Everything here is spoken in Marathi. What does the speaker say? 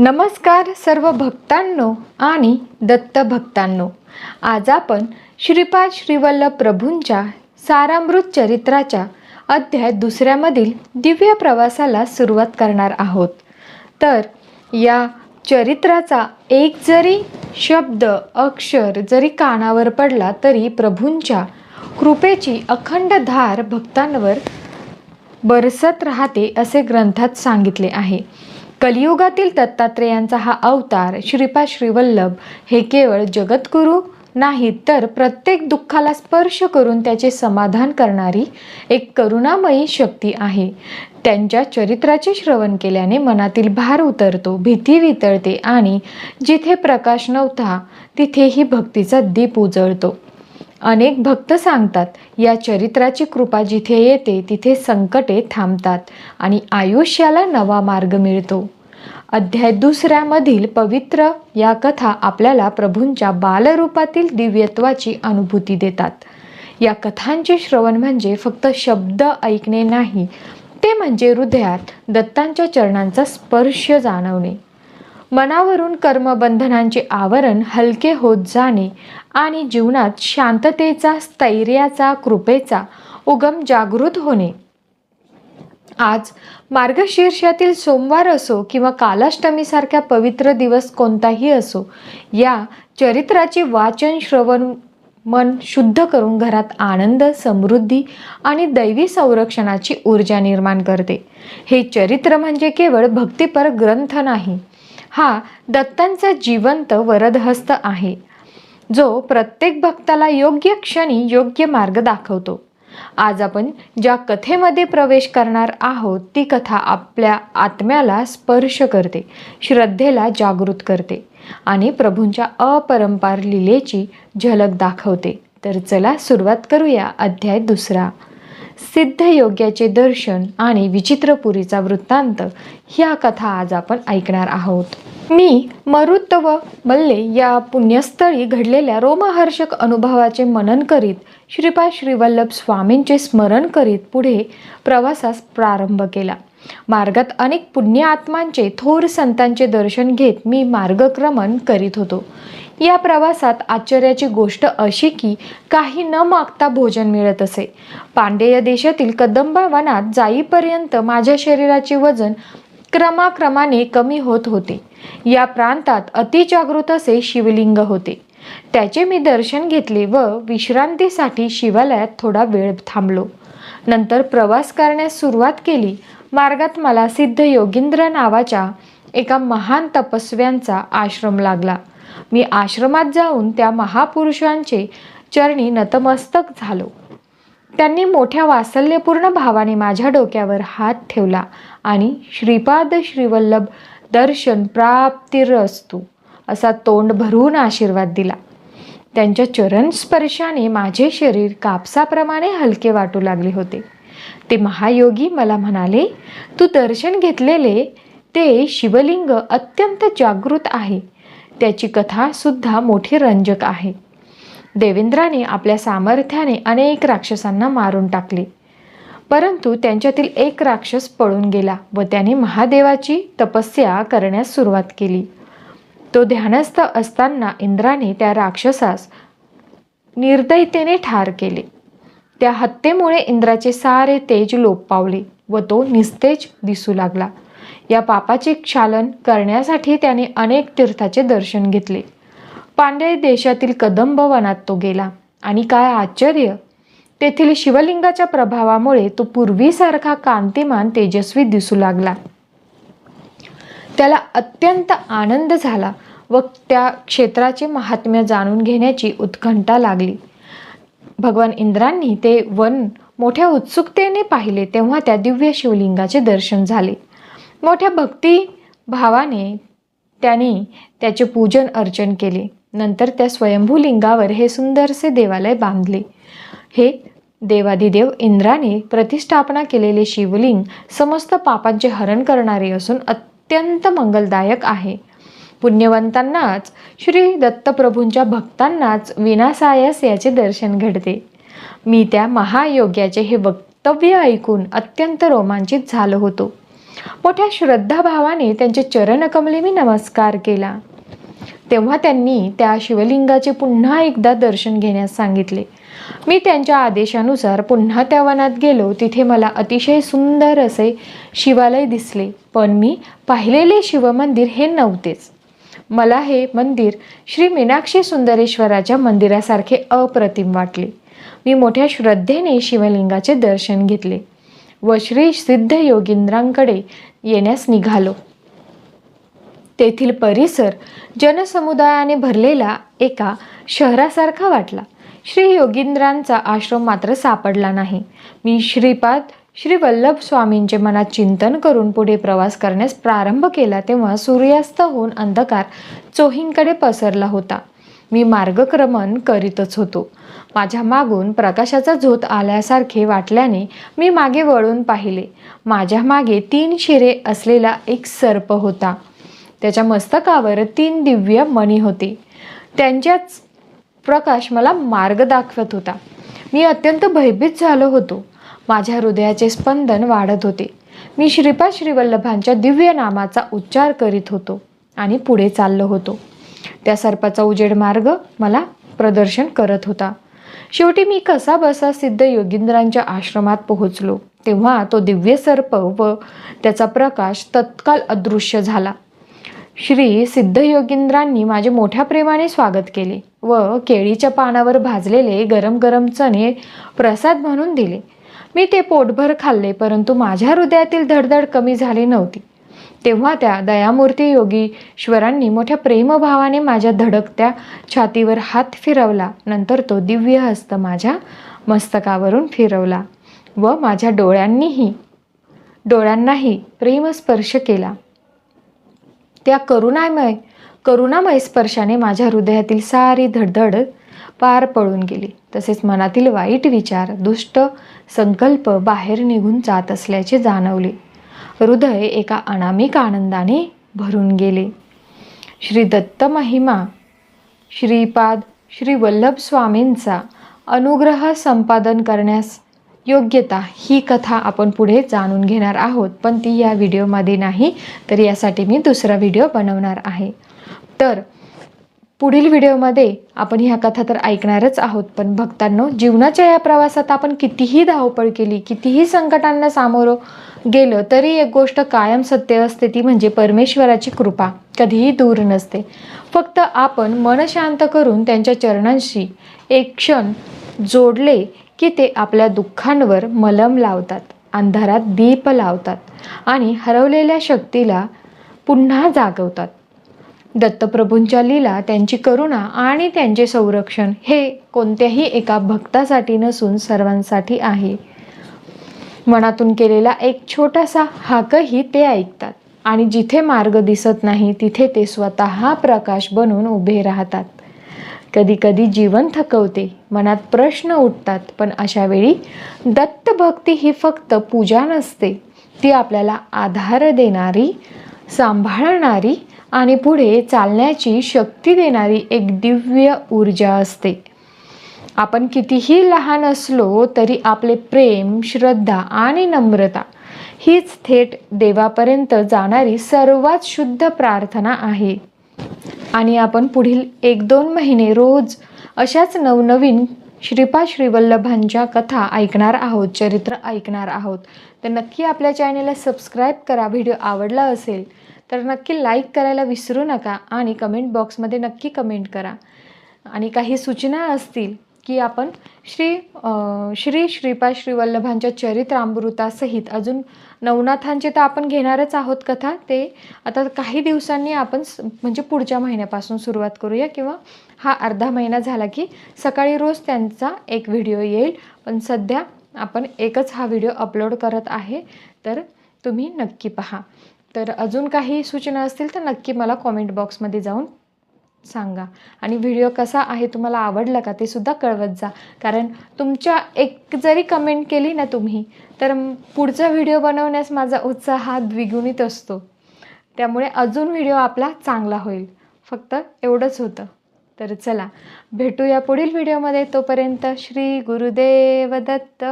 नमस्कार सर्व भक्तांनो आणि दत्त भक्तांनो आज आपण श्रीपाद श्रीवल्लभ प्रभूंच्या सारामृत चरित्राच्या अध्याय दुसऱ्यामधील दिव्य प्रवासाला सुरुवात करणार आहोत. तर या चरित्राचा एक जरी शब्द अक्षर जरी कानावर पडला तरी प्रभूंच्या कृपेची अखंड धार भक्तांवर बरसत राहते असे ग्रंथात सांगितले आहे. कलियुगातील दत्तात्रेयांचा हा अवतार श्रीपाद श्रीवल्लभ हे केवळ जगद्गुरू नाहीत तर प्रत्येक दुःखाला स्पर्श करून त्याचे समाधान करणारी एक करुणामयी शक्ती आहे. त्यांच्या चरित्राचे श्रवण केल्याने मनातील भार उतरतो भीती वितळते आणि जिथे प्रकाश नव्हता तिथेही भक्तीचा दीप उजळतो. अनेक भक्त सांगतात या चरित्राची कृपा जिथे येते तिथे संकटे थांबतात आणि आयुष्याला नवा मार्ग मिळतो. अध्याय दुसऱ्यामधील पवित्र या कथा आपल्याला प्रभूंच्या बालरूपातील दिव्यत्वाची अनुभूती देतात. या कथांचे श्रवण म्हणजे फक्त शब्द ऐकणे नाही ते म्हणजे हृदयात दत्तांच्या चरणांचा स्पर्श जाणवणे. मनावरून कर्मबंधनांचे आवरण हलके होत जाणे आणि जीवनात शांततेचा स्थैर्याचा कृपेचा उगम जागृत होणे. आज मार्गशीर्षातील सोमवार असो किंवा कालाष्टमीसारख्या पवित्र दिवस कोणताही असो या चरित्राचे वाचन श्रवण मन शुद्ध करून घरात आनंद समृद्धी आणि दैवी संरक्षणाची ऊर्जा निर्माण करते. हे चरित्र म्हणजे केवळ भक्तिपर ग्रंथ नाही हा दत्तांचा जिवंत वरदहस्त आहे जो प्रत्येक भक्ताला योग्य क्षणी योग्य मार्ग दाखवतो. आज आपण ज्या कथेमध्ये प्रवेश करणार आहोत ती कथा आपल्या आत्म्याला स्पर्श करते श्रद्धेला जागृत करते आणि प्रभूंच्या अपरंपार लीलेची झलक दाखवते. तर चला सुरुवात करूया अध्याय दुसरा. सिद्धयोग्याचे दर्शन आणि विचित्रपुरीचा वृत्तांत ह्या कथा आज आपण ऐकणार आहोत. मी मरुत व मल्ले या पुण्यस्थळी घडलेल्या रोमहर्षक अनुभवाचे मनन करीत श्रीपाद श्रीवल्लभ स्वामींचे स्मरण करीत पुढे प्रवासास प्रारंभ केला. मार्गात अनेक पुण्य आत्मांचे थोर संतांचे दर्शन घेत मी मार्गक्रमण करीत होतो. या प्रवासात आश्चर्याची गोष्ट अशी की काही न मागता भोजन मिळत असे. पांडेय देशातील कदंबा वनात जाईपर्यंत माझ्या शरीराचे वजन क्रमाक्रमाने कमी होत होते. या प्रांतात अतिजागृत असे शिवलिंग होते. त्याचे मी दर्शन घेतले व विश्रांतीसाठी शिवालयात थोडा वेळ थांबलो. नंतर प्रवास करण्यास सुरुवात केली. मार्गात मला सिद्ध योगींद्र नावाच्या एका महान तपस्व्यांचा आश्रम लागला. मी आश्रमात जाऊन त्या महापुरुषांचे चरणी नतमस्तक झालो. त्यांनी मोठ्या वात्सल्यपूर्ण भावाने माझ्या डोक्यावर हात ठेवला आणि श्रीपाद श्रीवल्लभ दर्शन प्राप्तिरस्तू असा तोंड भरून आशीर्वाद दिला. त्यांच्या चरण स्पर्शाने माझे शरीर कापसाप्रमाणे हलके वाटू लागले होते. ते महायोगी मला म्हणाले तू दर्शन घेतलेले ते शिवलिंग अत्यंत जागृत आहे. त्याची कथासुद्धा मोठी रंजक आहे. देवेंद्राने आपल्या सामर्थ्याने अनेक राक्षसांना मारून टाकले. परंतु त्यांच्यातील एक राक्षस पळून गेला व त्याने महादेवाची तपस्या करण्यास सुरुवात केली. तो ध्यानस्थ असताना इंद्राने त्या राक्षसास निर्दयतेने ठार केले. त्या हत्येमुळे इंद्राचे सारे तेज लोप पावले व तो निस्तेज दिसू लागला. या पापाचे क्षालन करण्यासाठी त्याने अनेक तीर्थाचे दर्शन घेतले. पांड्य देशातील कदंब वनात तो गेला. आणि काय आश्चर्य! तेथील शिवलिंगाच्या प्रभावामुळे तो पूर्वीसारखा कांतिमान तेजस्वी दिसू लागला. त्याला अत्यंत आनंद झाला व त्या क्षेत्राचे महात्म्य जाणून घेण्याची उत्कंठा लागली. भगवान इंद्रांनी ते वन मोठ्या उत्सुकतेने पाहिले तेव्हा त्या दिव्य शिवलिंगाचे दर्शन झाले. मोठ्या भक्ती भावाने त्याने त्याचे पूजन अर्चन केले. नंतर त्या स्वयंभूलिंगावर हे सुंदरसे देवालय बांधले. हे देवादिदेव इंद्राने प्रतिष्ठापना केलेले शिवलिंग समस्त पापांचे हरण करणारे असून अत्यंत मंगलदायक आहे. पुण्यवंतांनाच श्री दत्तप्रभूंच्या भक्तांनाच विनासायास याचे दर्शन घडते. मी त्या महायोग्याचे हे वक्तव्य ऐकून अत्यंत रोमांचित झालो होतो. मोठ्या श्रद्धाभावाने त्यांचे चरणकमले मी नमस्कार केला. तेव्हा त्यांनी त्या शिवलिंगाचे पुन्हा एकदा दर्शन घेण्यास सांगितले. मी त्यांच्या आदेशानुसार पुन्हा त्या वनात गेलो. तिथे मला अतिशय सुंदर असे शिवालय दिसले. पण मी पाहिलेले शिवमंदिर हे नव्हतेच. मला हे मंदिर श्री मीनाक्षी सुंदरेश्वराच्या मंदिरासारखे अप्रतिम वाटले. मी मोठ्या श्रद्धेने शिवलिंगाचे दर्शन घेतले. व श्री सिद्ध योगिंद्रांकडे येण्यास निघालो. तेथील परिसर जनसमुदायाने भरलेला एका शहरासारखा वाटला. श्री योगिंद्रांचा आश्रम मात्र सापडला नाही. मी श्रीपाद श्री वल्लभ स्वामींचे मनात चिंतन करून पुढे प्रवास करण्यास प्रारंभ केला तेव्हा सूर्यास्त होऊन अंधकार चोहींकडे पसरला होता. मी मार्गक्रमण करीतच होतो. माझ्या मागून प्रकाशाचा झोत आल्यासारखे वाटल्याने मी मागे वळून पाहिले. माझ्या मागे तीन शिरे असलेला एक सर्प होता. त्याच्या मस्तकावर तीन दिव्य मणी होते. त्यांच्याच प्रकाश मला मार्ग दाखवत होता. मी अत्यंत भयभीत झालो होतो. माझ्या हृदयाचे स्पंदन वाढत होते. मी श्रीपाद श्रीवल्लभांच्या दिव्य नामाचा उच्चार करीत होतो आणि पुढे चाललो होतो. त्या सर्पाचा उजेड मार्ग मला प्रदर्शन करत होता. शेवटी मी कसा बसा सिद्ध योगिंद्रांच्या आश्रमात पोहोचलो. तेव्हा तो दिव्य सर्प व त्याचा प्रकाश तत्काल अदृश्य झाला. श्री सिद्ध योगिंद्रांनी माझे मोठ्या प्रेमाने स्वागत केले व केळीच्या पानावर भाजलेले गरम गरम चणे प्रसाद म्हणून दिले. मी ते पोटभर खाल्ले परंतु माझ्या हृदयातील धडधड कमी झाली नव्हती. तेव्हा त्या दयामूर्ती योगीश्वरांनी मोठ्या प्रेमभावाने माझ्या धडकत्या छातीवर हात फिरवला. नंतर तो दिव्य हस्त माझ्या मस्तकावरून फिरवला व माझ्या डोळ्यांनीही डोळ्यांनाही प्रेमस्पर्श केला. त्या करुणामय करुणामय स्पर्शाने माझ्या हृदयातील सारी धडधड पार पळून गेली. तसेच मनातील वाईट विचार दुष्ट संकल्प बाहेर निघून जात असल्याचे जाणवले. हृदय एका अनामिक आनंदाने भरून गेले. श्री दत्त महिमा श्रीपाद श्री वल्लभ स्वामींचा अनुग्रह संपादन करण्यास योग्यता ही कथा आपण पुढे जाणून घेणार आहोत. पण ती या व्हिडिओमध्ये नाही तर यासाठी मी दुसरा व्हिडिओ बनवणार आहे. तर पुढील व्हिडिओमध्ये आपण ह्या कथा तर ऐकणारच आहोत पण भक्तांनो जीवनाच्या या प्रवासात आपण कितीही धावपळ केली कितीही संकटांना सामोरं गेलं तरी एक गोष्ट कायम सत्य असते ती म्हणजे परमेश्वराची कृपा. कधीही दूर नसते. फक्त आपण मन शांत करून त्यांच्या चरणांशी एक क्षण जोडले की ते आपल्या दुःखांवर मलम लावतात अंधारात दीप लावतात आणि हरवलेल्या शक्तीला पुन्हा जागवतात. दत्तप्रभूंच्या लीला त्यांची करुणा आणि त्यांचे संरक्षण हे कोणत्याही एका भक्तासाठी नसून सर्वांसाठी आहे. मनातून केलेला एक छोटासा हाकही ते ऐकतात. आणि जिथे मार्ग दिसत नाही तिथे ते स्वतः प्रकाश बनून उभे राहतात. कधीकधी जीवन थकवते मनात प्रश्न उठतात पण अशावेळी दत्तभक्ती ही फक्त पूजा नसते ती आपल्याला आधार देणारी सांभाळणारी आणि पुढे चालण्याची शक्ती देणारी एक दिव्य ऊर्जा असते. आपण कितीही लहान असलो तरी आपले प्रेम श्रद्धा आणि नम्रता हीच थेट देवापर्यंत जाणारी सर्वात शुद्ध प्रार्थना आहे. आणि आपण पुढील एक दोन महिने रोज अशाच नवनवीन श्रीपा श्रीवल्लभांच्या कथा ऐकणार आहोत चरित्र ऐकणार आहोत. तर नक्की आपल्या चॅनेलला सबस्क्राईब करा व्हिडिओ आवडला असेल तर नक्की लाईक करायला विसरू नका आणि कमेंट बॉक्समध्ये नक्की कमेंट करा. आणि काही सूचना असतील की आपण श्री श्री श्रीपाद श्रीवल्लभांच्या चरित्रामृतासहित अजून नवनाथांचे तर आपण घेणारच आहोत कथा. ते आता काही दिवसांनी आपण म्हणजे पुढच्या महिन्यापासून सुरुवात करूया किंवा हा अर्धा महिना झाला की सकाळी रोज त्यांचा एक व्हिडिओ येईल. पण सध्या आपण एकच हा व्हिडिओ अपलोड करत आहे. तर तुम्ही नक्की पहा. तर अजून काही सूचना असतील तर नक्की मला कॉमेंट बॉक्समध्ये जाऊन सांगा. आणि व्हिडिओ कसा आहे तुम्हाला आवडला का ते सुद्धा कळवत जा. कारण तुमच्या एक जरी कमेंट केली ना तुम्ही तर पुढचा व्हिडिओ बनवण्यास माझा उत्साह हा द्विगुणित असतो. त्यामुळे अजून व्हिडिओ आपला चांगला होईल. फक्त एवढंच होतं. तर चला भेटूया पुढील व्हिडिओमध्ये तोपर्यंत श्री गुरुदेव दत्त.